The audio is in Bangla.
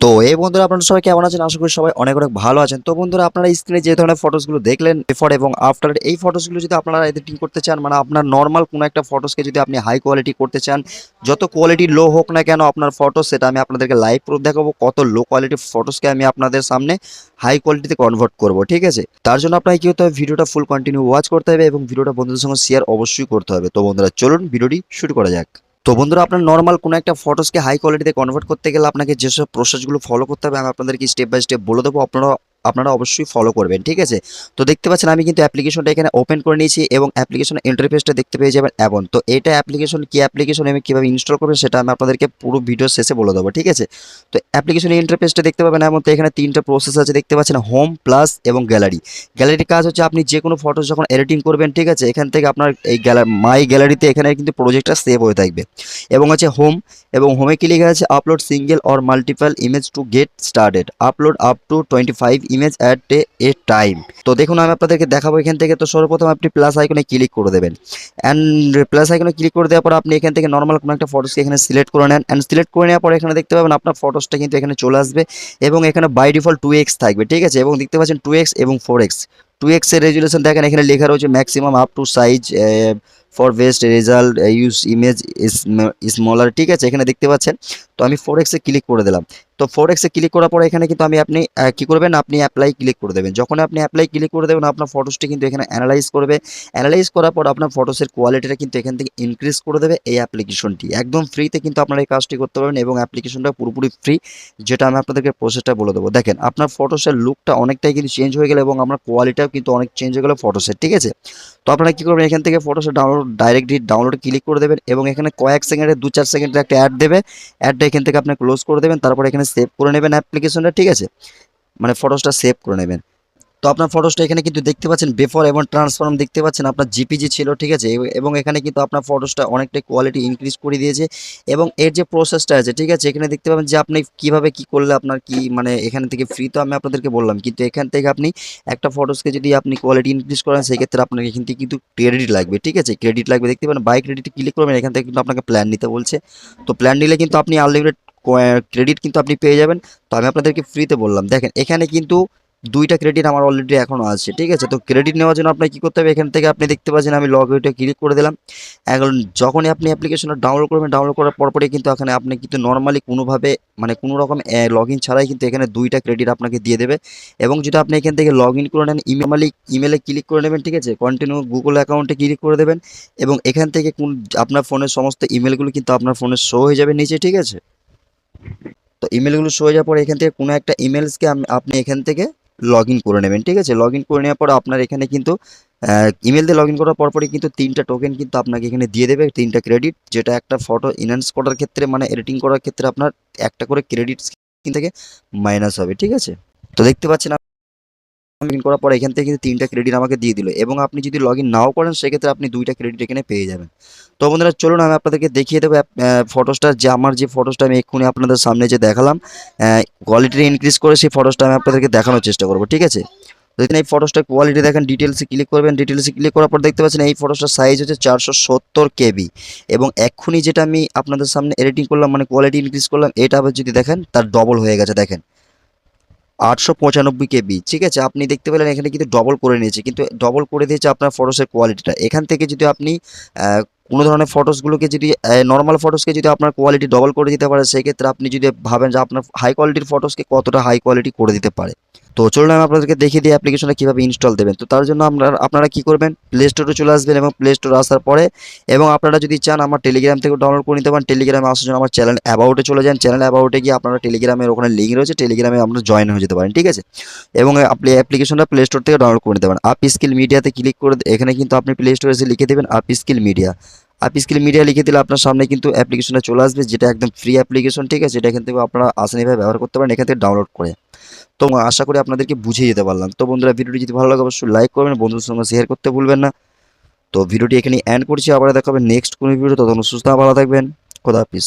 তো এই বন্ধুরা, আপনারা সবাই কেমন আছেন? আশা করি সবাই অনেক অনেক ভালো আছেন। তো বন্ধুরা, আপনারা স্ক্রিনে যে ধরনের ফটোসগুলো দেখলেন বিফোর এবং আফটার এই ফটোসগুলো যদি আপনারা এডিটিং করতে চান মানে আপনার নর্মাল কোনো একটা ফটোসকে যদি আপনি হাই কোয়ালিটি করতে চান, যত কোয়ালিটি লো হোক না কেন আপনার ফটো সেটা আমি আপনাদেরকে লাইভ প্রুফ দেখাবো, কত লো কোয়ালিটির ফটোসকে আমি আপনাদের সামনে হাই কোয়ালিটিতে কনভার্ট করব, ঠিক আছে? তার জন্য আপনাকে কী হতে হবে? ভিডিওটা ফুল কন্টিনিউ ওয়াচ করতে হবে এবং ভিডিওটা বন্ধুদের সঙ্গে শেয়ার অবশ্যই করতে হবে। তো বন্ধুরা, চলুন ভিডিওটি শুরু করা যাক। তো বন্ধুরা, আপনার নর্মাল কোনো একটা ফটোসকে হাই কোয়ালিটিতে কনভার্ট করতে গেলে আপনাকে যেসব প্রসেসগুলো ফলো করতে হবে, আমি আপনাদেরকে স্টেপ বাই স্টেপ বলে দেবো। আপনারা আপনারা অবশ্যই ফলো করবেন, ঠিক আছে? তো দেখতে পাচ্ছেন আমি কিন্তু অ্যাপ্লিকেশনটা এখানে ওপেন করে নিয়েছি এবং অ্যাপ্লিকেশনের ইন্টারফেসটা দেখতে পেয়ে যাবেন এমন। তো এটা অ্যাপ্লিকেশন কি অ্যাপ্লিকেশন আমি কীভাবে ইনস্টল করবেন সেটা আমি আপনাদেরকে পুরো ভিডিও শেষে বলে দেবো, ঠিক আছে? তো অ্যাপ্লিকেশনের ইন্টারফেসটা দেখতে পাবেন এমন। তো এখানে তিনটা প্রসেস আছে, দেখতে পাচ্ছেন হোম প্লাস এবং গ্যালারি গ্যালারির কাজ হচ্ছে আপনি যে কোনো ফটো যখন এডিটিং করবেন, ঠিক আছে? এখান থেকে আপনার এই গ্যালারি মাই গ্যালারিতে এখানে কিন্তু প্রজেক্টটা সেভ হয়ে থাকবে। এবং হচ্ছে হোম এবং হোমে ক্লিক আছে? Upload single or multiple image to get started upload up to twenty five image at a time তো দেখুন, আমি আপনাদেরকে দেখাবো এখান থেকে। তো সর্বপ্রথম আপনি প্লাস আইকনে ক্লিক করে দেবেন। অ্যান্ড প্লাস আইকনে ক্লিক করে দেওয়ার পর আপনি এখান থেকে নর্মাল কোনো একটা ফটোসকে এখানে সিলেক্ট করে নেন। অ্যান্ড সিলেক্ট করে নেওয়ার পর এখানে দেখতে পাবেন আপনার ফটোসটা কিন্তু এখানে চলে আসবে। এবং এখানে বাই ডিফল্ট টু এক্স থাকবে, ঠিক আছে? এবং দেখতে পাচ্ছেন টু এক্স এবং ফোর এক্স টু এক্সের রেজুলেশন দেখেন, এখানে লেখা রয়েছে maximum up to size for best result use image smaller ঠিক আছে? এখানে দেখতে পাচ্ছেন। তো আমি ফোর এক্সে ক্লিক করে দিলাম। তো ফোর এক্সে ক্লিক করার পর এখানে কিন্তু আমি আপনি কি করবেন? আপনি অ্যাপ্লাই ক্লিক করে দেবেন। যখন আপনি অ্যাপ্লাই ক্লিক করে দেবেন, আপনার ফটোসটি কিন্তু এখানে অ্যানালাইজ করবে। অ্যানালাইজ করার পর আপনার ফটোসের কোয়ালিটিটা কিন্তু এখান থেকে ইনক্রিজ করে দেবে এই অ্যাপ্লিকেশনটি একদম ফ্রিতে কিন্তু আপনারা এই কাজটি করতে পারবেন এবং অ্যাপ্লিকেশনটা পুরোপুরি ফ্রি যেটা আমি আপনাদেরকে প্রসেসটা বলে দেবো। দেখেন, আপনার ফটোসের লুকটা অনেকটাই কিন্তু চেঞ্জ হয়ে গেলে এবং আপনার কোয়ালিটিটাও কিন্তু অনেক চেঞ্জ হয়ে গেলো ফটোসের ঠিক আছে? তো আপনারা কী করবেন? এখান থেকে ফটোসের ডাউনলোড ডাইরেক্টলি ডাউনলোড ক্লিক করে দেবেন এবং এখানে কয়েক সেকেন্ডে দু চার সেকেন্ডের একটা অ্যাড দেবে। অ্যাডটা এখান থেকে আপনি ক্লোজ করে দেবেন। তারপর এখানে সেভ করে নেবেন অ্যাপ্লিকেশনটা ঠিক আছে? মানে ফটোসটা সেভ করে নেবেন। তো আপনার ফটোসটা এখানে কিন্তু দেখতে পাচ্ছেন বেফর এবং ট্রান্সফর্ম দেখতে পাচ্ছেন, আপনার জিপিজি ছিল, ঠিক আছে? এবং এখানে কিন্তু আপনার ফটোসটা অনেকটাই কোয়ালিটি ইনক্রিজ করে দিয়েছে। এবং এর যে প্রসেসটা আছে, ঠিক আছে? এখানে দেখতে পাবেন যে আপনি কীভাবে কি করলে আপনার কি মানে এখান থেকে ফ্রি তো আমি আপনাদেরকে বললাম। কিন্তু এখান থেকে আপনি একটা ফটোসকে যদি আপনি কোয়ালিটি ইনক্রিজ করেন, সেক্ষেত্রে আপনার এখান থেকে কিন্তু ক্রেডিট লাগবে, ঠিক আছে? ক্রেডিট লাগবে, দেখতে পাবেন বাই ক্রেডিট ক্লিক করবেন, এখান থেকে কিন্তু আপনাকে প্ল্যান নিতে বলছে। তো প্ল্যান নিলে কিন্তু আপনি আনলিমিটেড ক্রেডিট কিন্তু আপনি পেয়ে যাবেন। তো আমি আপনাদেরকে ফ্রিতে বললাম। দেখেন, এখানে কিন্তু দুইটা ক্রেডিট আমার অলরেডি এখনও আছে, ঠিক আছে? তো ক্রেডিট নেওয়ার জন্য আপনাকে কী করতে হবে? এখান থেকে আপনি দেখতে পাচ্ছেন, আমি লগ আউটে ক্লিক করে দিলাম। এখন যখনই আপনি অ্যাপ্লিকেশনটা ডাউনলোড করবেন ডাউনলোড করার পরপরই কিন্তু এখানে আপনি কিন্তু নর্মালি কোনোভাবে মানে কোনো রকম লগ ইন ছাড়াই কিন্তু এখানে দুইটা ক্রেডিট আপনাকে দিয়ে দেবে। এবং যদি আপনি এখান থেকে লগ ইন করে নেন ইমেলি ইমেলে ক্লিক করে নেবেন, ঠিক আছে? কন্টিনিউ গুগল অ্যাকাউন্টে ক্লিক করে দেবেন। এবং এখান থেকে কোন, আপনার ফোনের সমস্ত ইমেলগুলো কিন্তু আপনার ফোনে শো হয়ে যাবে নিচে, ঠিক আছে? তো ইমেলগুলো শো হয়ে যাওয়ার পরে এখান থেকে কোনো একটা ইমেলসকে আপনি এখান থেকে লগ করে নেবেন, ঠিক আছে? লগ করে নেওয়ার পর আপনার এখানে কিন্তু ইমেল দিয়ে লগ ইন করার পরপরই কিন্তু তিনটা টোকেন কিন্তু আপনাকে এখানে দিয়ে দেবে, তিনটা ক্রেডিট যেটা একটা ফটো ইনহ্যান্স করার ক্ষেত্রে মানে এডিটিং করার ক্ষেত্রে আপনার একটা করে ক্রেডিট থেকে মাইনাস হবে, ঠিক আছে? তো দেখতে পাচ্ছেন লগ ইন করার পর এখান থেকে কিন্তু তিনটা ক্রেডিট আমাকে দিয়ে দিল। এবং আপনি যদি লগ ইন নাও করেন, সেক্ষেত্রে আপনি দুইটা ক্রেডিট এখানে পেয়ে যাবেন। তো বন্ধুরা, চলুন আমি আপনাদেরকে দেখিয়ে দেবো ফটোসটা যে আমার যে ফটোসটা আমি এক্ষুনি আপনাদের সামনে যে দেখালাম কোয়ালিটি ইনক্রিজ করে সেই ফটোসটা আমি আপনাদেরকে দেখানোর চেষ্টা করব, ঠিক আছে? তো এখানে এই ফটোসটা কোয়ালিটি দেখেন ডিটেলসে ক্লিক করবেন ডিটেলসে ক্লিক করার পর দেখতে পাচ্ছেন এই ফটোসটার সাইজ হচ্ছে চারশো সত্তর কেবি। এবং এক্ষুনি যেটা আমি আপনাদের সামনে এডিটিং করলাম মানে কোয়ালিটি ইনক্রিজ করলাম, এটা আবার যদি দেখেন, তার ডবল হয়ে গেছে, দেখেন। আটশো পঁচানব্বই কেবি, ঠিক আছে? আপনি দেখতে পেলেন এখানে কিন্তু ডবল করে নিয়েছে। কিন্তু ডবল করে দিয়েছে আপনার ফটোসের কোয়ালিটিটা এখান থেকে যদি আপনি কোনো ধরনের ফটোসগুলোকে যদি নর্মাল ফটোসকে যদি আপনার কোয়ালিটি ডবল করে দিতে পারে, সেক্ষেত্রে আপনি যদি ভাবেন যে আপনার হাই কোয়ালিটির ফটোসকে কতটা হাই কোয়ালিটি করে দিতে পারে। তো চলুন, আমি আপনাদেরকে দেখিয়ে দিই অ্যাপ্লিকেশনটা কীভাবে ইনস্টল দেবেন। তো তার জন্য আপনারা আপনারা কী করবেন? প্লে স্টোরে চলে আসবেন এবং প্লে স্টোরে আসার পরে এবং আপনারা যদি চান আমার টেলিগ্রাম থেকে ডাউনলোড করে নিতে পারেন। টেলিগ্রামে আসার জন্য আমার চ্যানেল অ্যাবাউটে চলে যান। চ্যানেল অ্যাবাউটে গিয়ে আপনারা টেলিগ্রামের ওখানে লিঙ্ক রয়েছে। টেলিগ্রামে আপনারা জয়েন হয়ে যেতে পারেন, ঠিক আছে? এবং আপনি অ্যাপ্লিকেশনটা প্লে স্টোর থেকে ডাউনলোড করে নিতে পারেন। আপ স্কিল মিডিয়াতে ক্লিক করে এখানে কিন্তু আপনি প্লে স্টোরে এসে লিখে দেবেন Up Skill Media Up Skill Media লিখে দিলে আপনার সামনে কিন্তু অ্যাপ্লিকেশনটা চলে আসবে, যেটা একদম ফ্রি অ্যাপ্লিকেশন ঠিক আছে? এটা এখান থেকে আপনারা আসানিভাবে ব্যবহার করতে পারেন, এখান থেকে ডাউনলোড করে। তো আশা করি আপনাদেরকে বুঝিয়ে যেতে পারলাম। তো বন্ধুরা, ভিডিওটি যদি ভালো লাগে, অবশ্যই লাইক করবেন, বন্ধুদের সঙ্গে শেয়ার করতে ভুলবেন না। তো ভিডিওটি এখানে অ্যান্ড করছি। আবার দেখাবেন নেক্সট কোনো ভিডিও তখন সুস্থ ভালো থাকবেন। খোদা হাফিজ।